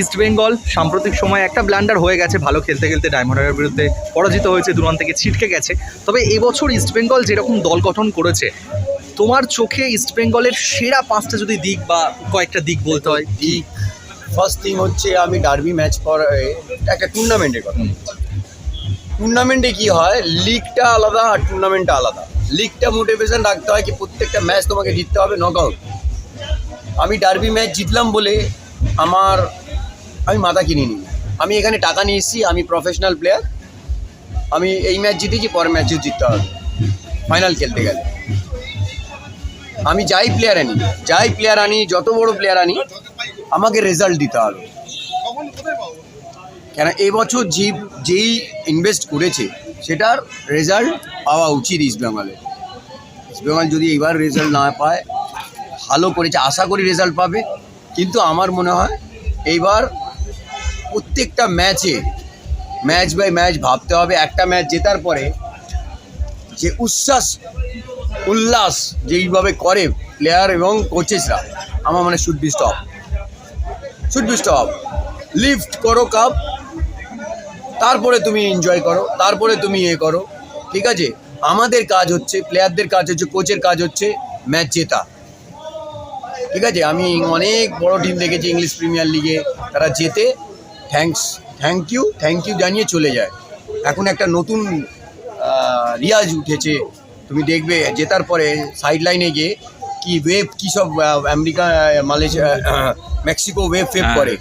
East Bengal সাম্প্রতিক সময় একটা ব্ল্যান্ডার হয়ে গেছে, ভালো খেলতে খেলতে ডায়মন্ডারের বিরুদ্ধে পরাজিত হয়েছে দুরান থেকে ছিটকে গেছে। তবে এবছর ইস্ট বেঙ্গল যেরকম দল গঠন করেছে, তোমার চোখে ইস্ট বেঙ্গলের সেরা পাঁচটা যদি দিক বা কয়েকটা দিক বলতে হয়? দিক ফার্স্ট থিং হচ্ছে আমি ডার্বি ম্যাচ পর একটা টুর্নামেন্টের কথা। টুর্নামেন্টে কি হয়? লিগটা আলাদা আর টুর্নামেন্টটা আলাদা। লিগটা মোটিভেশন রাখতে হয় কি প্রত্যেকটা ম্যাচ তোমাকে জিততে হবে নক আউট আমি ডার্বি ম্যাচ জিতলাম বলে আমার আমি মাথা কিনিনি আমি এখানে টাকা নিয়ে এসেছি, আমি প্রফেশনাল প্লেয়ার আমি এই ম্যাচ জিতেছি, পরের ম্যাচেও জিততে হবে। ফাইনাল খেলতে গেলে। আমি যাই প্লেয়ার আনি, যাই প্লেয়ার আনি, যত বড় প্লেয়ার আনি, আমাকে রেজাল্ট দিতে হবে। কেন এবছর যে, যেই ইনভেস্ট করেছে, সেটার রেজাল্ট পাওয়া উচিত ইস্ট বেঙ্গলে ইস্ট বেঙ্গল যদি এবার রেজাল্ট না পায়, ভালো করেছে, আশা করি রেজাল্ট পাবে। কিন্তু আমার মনে হয়, এইবার প্রত্যেকটা ম্যাচে, ম্যাচ বাই ম্যাচ ভাবতে হবে, একটা ম্যাচ জেতার পরে যে উচ্ছ্বাস, উল্লাস যেইভাবে করে প্লেয়ার এবং কোচেসরা আমার মানে should be stop should be stop lift করো কাপ তারপরে তুমি এনজয় করো, তারপরে তুমি এ করো, ঠিক আছে? আমাদের কাজ হচ্ছে প্লেয়ারদের কাজ হচ্ছে কোচের কাজ হচ্ছে ম্যাচ জেতা। ঠিক আছে? আমি অনেক বড় টিম দেখেছি, ইংলিশ প্রিমিয়ার লিগে তারা জেতে thanks thank you thank you জানিয়ে চলে যায়। এখন একটা নতুন রিয়াজ উঠেছে। তুমি দেখবে জেতার পরে সাইড লাইনে গিয়ে কি ওয়েভ কী সব আমেরিকা মালয়েশিয়া মেক্সিকো ওয়েভ ফেভ হ্যাঁ। করে।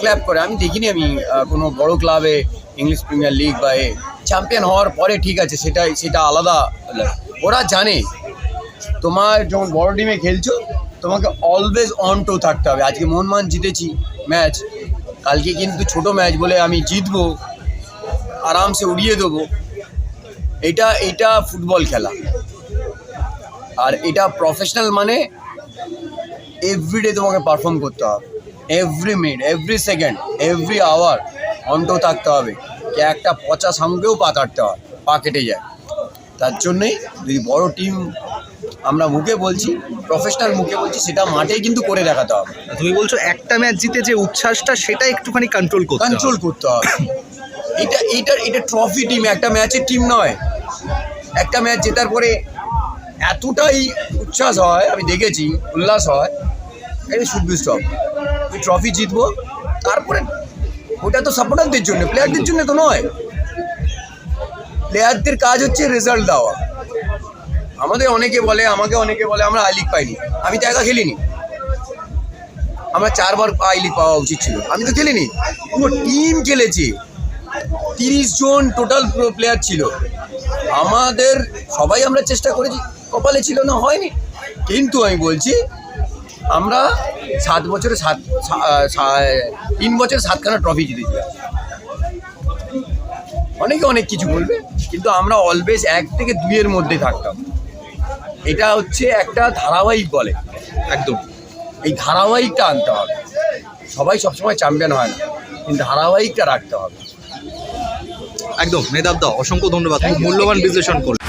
ক্ল্যাপ করে। আমি দেখিনি আমি কোনো বড় ক্লাবে ইংলিশ প্রিমিয়ার লিগ বা এ চ্যাম্পিয়ন হওয়ার পরে ঠিক আছে সেটাই সেটা আলাদা। ওরা জানে তোমার যখন বড় টিমে খেলছো তোমাকে অলওয়েজ অন টো থাকতে হবে। আজকে মোহনমান জিতেছি ম্যাচ কালকে কিন্তু ছোট ম্যাচ বলে আমি জিতবো, আরামসে উড়িয়ে দেবো। এটা এটা ফুটবল খেলা। আর এটা প্রফেশনাল মানে এভরিডে তোমাকে পারফর্ম করতে হবে। Every minute every second every hour অন্ত থাকতে হবে। যে একটা পচা সঙ্গেও পা কাটতে হয়, পা কেটে যায়। তার জন্যেই যদি বড় টিম আমরা মুখে বলছি প্রফেশনাল মুখে বলছি সেটা মাঠে কিন্তু করে দেখাতে হবে। তুমি বলছো একটা ম্যাচ জিতে যে উচ্ছ্বাসটা সেটা একটুখানি কন্ট্রোল করতে কন্ট্রোল করতে হবে। এটা এটা এটা ট্রফি টিম একটা ম্যাচের টিম নয়। একটা ম্যাচ জেতার পরে এতটাই উচ্ছ্বাস হয় আমি দেখেছি উল্লাস হয় এটা শুড বি স্টপ ট্রফি জিতবো তারপরে ওটা তো সাপোর্টারদের জন্য প্লেয়ারদের জন্য তো নয়। প্লেয়ারদের কাজ হচ্ছে রেজাল্ট দেওয়া। আমাদের অনেকে বলে, আমাকে অনেকে বলে, আমরা আই লিগ পাইনি। আমি তো একা খেলিনি। আমরা চারবার আই লিগ পাওয়া উচিত ছিল। আমি তো খেলিনি। পুরো টিম খেলেছি। তিরিশ জন টোটাল প্লেয়ার ছিল। আমাদের সবাই আমরা চেষ্টা করেছি। কপালে ছিল না, হয়নি। কিন্তু আমি বলছি, আমরা সাত বছরে সাত তিন বছরে সাতখানা ট্রফি জিতেছি। অনেকে অনেক কিছু বলবে, কিন্তু আমরা অলওয়েজ এক থেকে দুইয়ের মধ্যে থাকতাম। এটা হচ্ছে একটা ধারাবাহিক বলে একদম। এই ধারাবাহিকটা আনতে হবে। সবাই সবসময় চ্যাম্পিয়ন হয় না কিন্তু ধারাবাহিকটা রাখতে হবে। একদম মেধাব দাও অসংখ্য ধন্যবাদ। মূল্যবান বিশ্লেষণ করলে